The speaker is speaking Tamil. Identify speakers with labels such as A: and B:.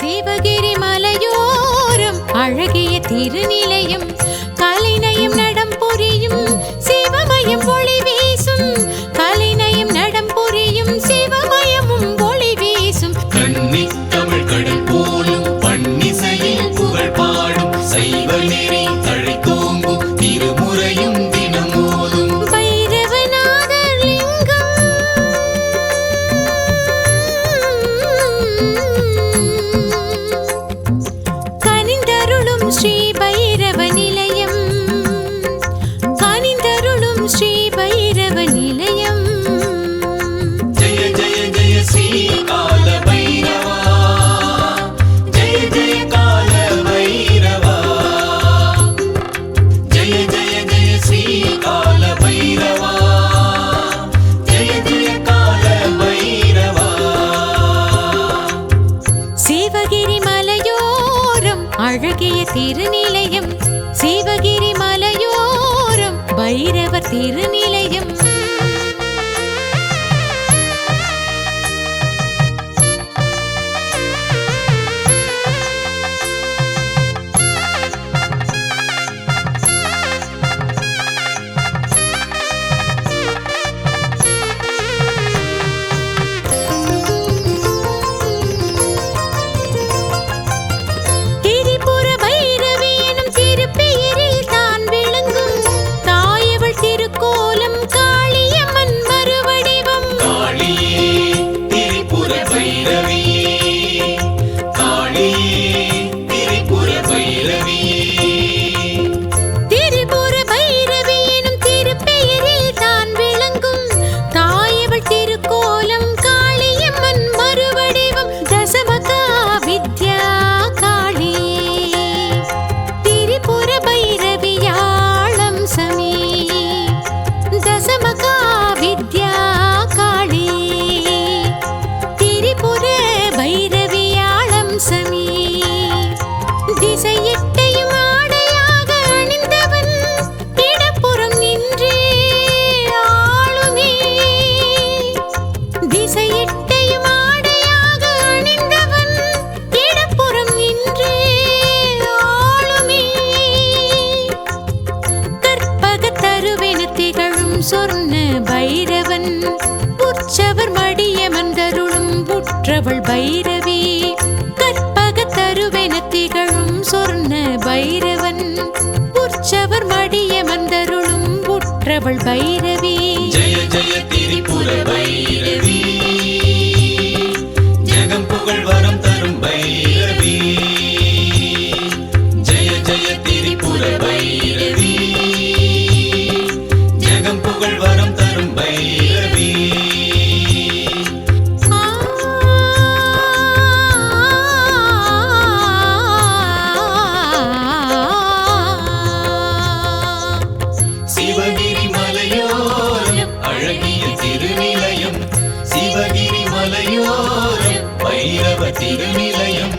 A: சிவகிரி மலையோரம் அழகிய திருநிலையம் கலைநயம் நடம் புரியும் சிவமயம் ஒளி வீசும் கலைநயம் நடம் புரியும் சிவமயமும் ஒளி வீசும்.
B: தமிழ் கடல் போலும் பன்னிசையில் புகழ் பாடும் சைவ நெறி
A: திருநிலையம். சிவகிரி மலையோரம் பைரவர் திருநிலையம். என்றவள் பைரவி கற்பக தருவென திகழும் சொர்ண பைரவன். உற்சவர் மடிய மந்தருளும் உற்றவள் பைரவி.
B: ஜய ஜய திரிபுர பைரவி. வைரவ திருநிலையம்